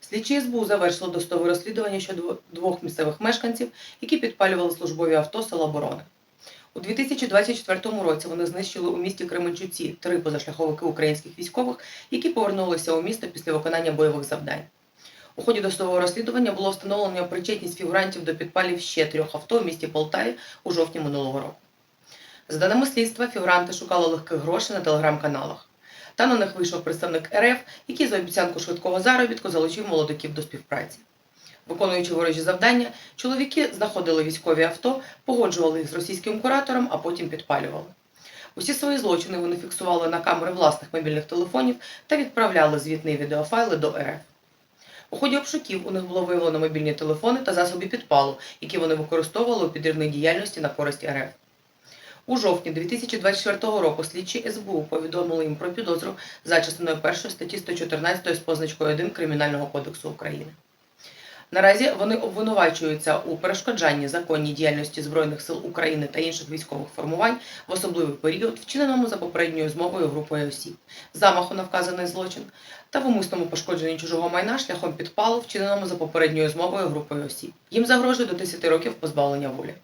Слідчі СБУ завершили достове розслідування щодо двох місцевих мешканців, які підпалювали службові авто села Борони. У 2024 році вони знищили у місті Кременчуці три позашляховики українських військових, які повернулися у місто після виконання бойових завдань. У ході досудового розслідування було встановлено причетність фігурантів до підпалів ще трьох авто у місті Полтаві у жовтні минулого року. За даними слідства, фігуранти шукали легких грошей на телеграм-каналах. Та на них вийшов представник РФ, який за обіцянку швидкого заробітку залучив молодиків до співпраці. Виконуючи ворожі завдання, чоловіки знаходили військові авто, погоджували їх з російським куратором, а потім підпалювали. Усі свої злочини вони фіксували на камери власних мобільних телефонів та відправляли звітні відеофайли до РФ. У ході обшуків у них було виявлено мобільні телефони та засоби підпалу, які вони використовували у підривній діяльності на користь РФ. У жовтні 2024 року слідчі СБУ повідомили їм про підозру за частиною 1 статті 114 з позначкою 1 Кримінального кодексу України. Наразі вони обвинувачуються у перешкоджанні законній діяльності Збройних сил України та інших військових формувань в особливий період, вчиненому за попередньою змовою групою осіб, замаху на вказаний злочин та в умисному пошкодженні чужого майна шляхом підпалу, вчиненому за попередньою змовою групою осіб. Їм загрожує до 10 років позбавлення волі.